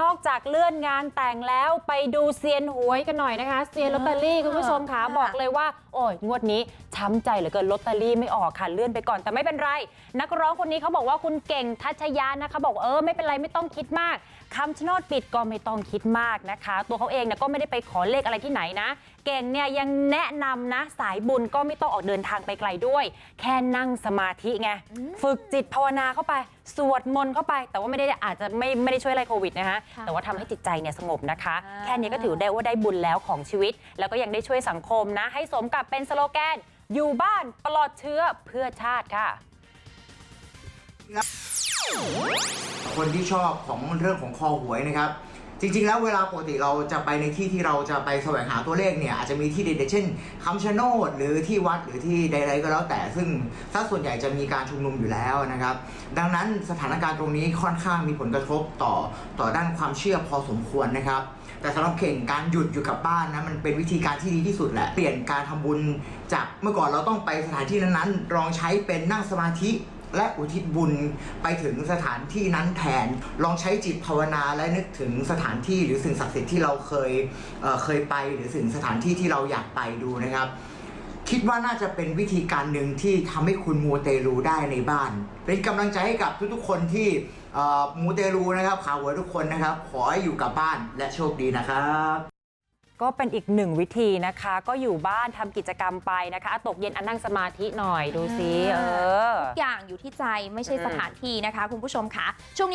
นอกจากเลื่อนงานแต่งแล้วไปดูเซียนหวยกันหน่อยนะคะเซียนลอตเตอรี่คุณผู้ชมค่ะค่ะบอกเลยว่าโอ้ยงวดนี้ ช้ำใจเหลือเกินลอตเตอรี่ไม่ออกค่ะเลื่อนไปก่อนแต่ไม่เป็นไร นักร้องคนนี้เขาบอกว่าคุณเก่งทัชยานะคะ บอกว่าเออไม่เป็นไรไม่ต้องคิดมากคำชะโนดปิดก็ไม่ต้องคิดมากนะคะ ตัวเขาเองเนี่ยก็ไม่ได้ไปขอเลขอะไรที่ไหนนะ เก่งเนี่ยยังแนะนำนะสายบุญก็ไม่ต้องออกเดินทางไปไกลด้วย แค่นั่งสมาธิไงฝึกจิตภาวนาเข้าไป สวดมนต์เข้าไป แต่ว่าไม่ได้อาจจะไม่ไม่ได้ช่วยอะไรโควิดนะคะค่ะแต่ว่าทำให้จิตใจเนี่ยสงบนะคะอ่าแค่นี้ก็ถือได้ว่าได้บุญแล้วของชีวิต แล้วก็ยังได้ช่วยสังคมนะ ให้สมกับเป็นสโลแกนอยู่บ้านปลอดเชื้อเพื่อชาติค่ะ คนที่ชอบของเรื่องของคอหวยนะครับ จริงๆ แล้วเวลาปกติเราจะไปในที่ที่เราจะไปแสวงหาตัวเลขเนี่ยอาจจะมีที่เด็ดๆเช่นคำชะโนดหรือที่วัดหรือที่ใดๆก็แล้วแต่ซึ่งถ้าส่วนใหญ่จะมีการชุมนุมอยู่แล้วนะครับ ดังนั้นสถานการณ์ตรงนี้ค่อนข้างมีผลกระทบต่อต่อด้านความเชื่อพอสมควรนะครับ แต่สำหรับเข่งการหยุดอยู่กับบ้านนะมันเป็นวิธีการที่ดีที่สุดแหละเปลี่ยนการทำบุญจากเมื่อก่อนเราต้องไปสถานที่นั้นๆลองใช้เป็นนั่งสมาธิ และอุทิศบุญไปถึงสถานที่นั้นแทน ลองใช้จิตภาวนาและนึกถึงสถานที่หรือสิ่งศักดิ์สิทธิ์ที่เราเคยเเคยไป หรือสิ่งสถานที่ที่เราอยากไปดูนะครับ คิดว่าน่าจะเป็นวิธีการหนึ่งที่ทำให้คุณมูเตลูได้ในบ้าน เป็นกำลังใจให้กับทุกๆคนที่มูเตลูนะครับข่าวหัวทุกคนนะครับ ขอให้อยู่กับบ้านและโชคดีนะครับ ก็เป็นอีกหนึ่งวิธีนะคะ ก็อยู่บ้านทำกิจกรรมไปนะคะอะตกเย็นอันนั่งสมาธิหน่อยดูซิเออ ทุกอย่างอยู่ที่ใจไม่ใช่อืมสถานที่นะคะ คุณผู้ชมค่ะช่วงนี้